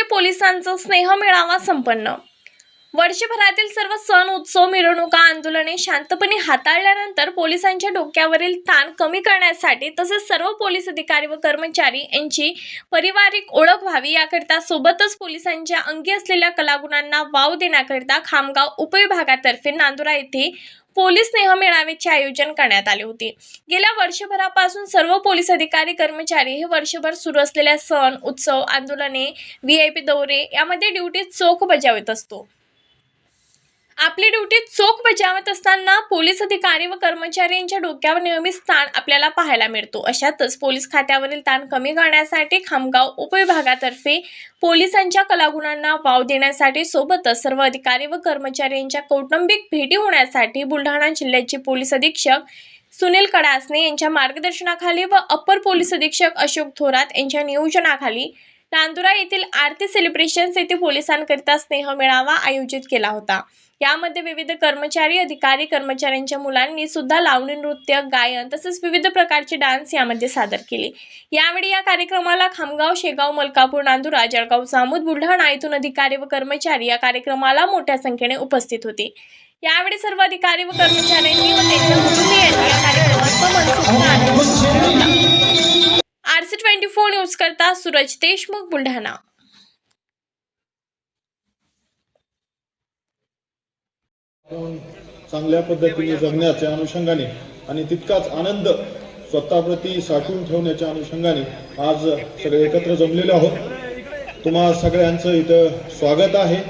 तर्फे पोलिसांचा स्नेह मेळावा संपन्न. वर्षभरातील सर्व सण उत्सव मिरवणुका आंदोलने शांतपणे हाताळल्यानंतर पोलिसांच्या डोक्यावरील ताण कमी करण्यासाठी तसेच सर्व पोलीस अधिकारी व कर्मचारी यांची पारिवारिक ओळख व्हावी याकरिता सोबतच पोलिसांच्या अंगी असलेल्या कलागुणांना वाव देण्याकरिता खामगाव उपविभागातर्फे नांदुरा येथे पोलीस स्नेह मेळाव्याचे आयोजन करण्यात आले होते. गेल्या वर्षभरापासून सर्व पोलीस अधिकारी कर्मचारी हे वर्षभर सुरू असलेल्या सण उत्सव आंदोलने व्ही आय पी दौरे यामध्ये ड्युटी चोख बजावत असतो. आपली ड्युटी चोख बजावत असताना पोलीस अधिकारी व कर्मचारी यांच्या डोक्यावर नेहमीच ताण आपल्याला पाहायला मिळतो. अशातच पोलीस खात्यावरील ताण कमी करण्यासाठी खामगाव उपविभागातर्फे पोलिसांच्या कलागुणांना वाव देण्यासाठी सोबतच सर्व अधिकारी व कर्मचारी यांच्या कौटुंबिक भेटी होण्यासाठी बुलढाणा जिल्ह्याचे पोलीस अधीक्षक सुनील कडासने यांच्या मार्गदर्शनाखाली व अप्पर पोलीस अधीक्षक अशोक थोरात यांच्या नियोजनाखाली नांदुरा येथील आरती सेलिब्रेशन्स येथे पोलिसांकरिता स्नेह मेळावा आयोजित केला होता. यामध्ये विविध कर्मचारी अधिकारी कर्मचाऱ्यांच्या मुलांनी सुद्धा लावणी नृत्य गायन तसेच विविध प्रकारचे डान्स यामध्ये सादर केले. यावेळी या कार्यक्रमाला खामगाव शेगाव मलकापूर नांदुरा जळगाव जामूद बुलढाणा येथून अधिकारी व कर्मचारी या कार्यक्रमाला मोठ्या संख्येने उपस्थित होते. यावेळी सर्व अधिकारी व कर्मचाऱ्यांनी न्यूज करता सूरज देशमुख बुलढाणा. चांगल्या पद्धतीने जगण्याच्या अनुषंगाने आणि तितकाच आनंद स्वतःप्रती साठवून ठेवण्याच्या अनुषंगाने आज सगळे एकत्र जमलेले आहोत. तुम्हा सगळ्यांचं इथं स्वागत आहे.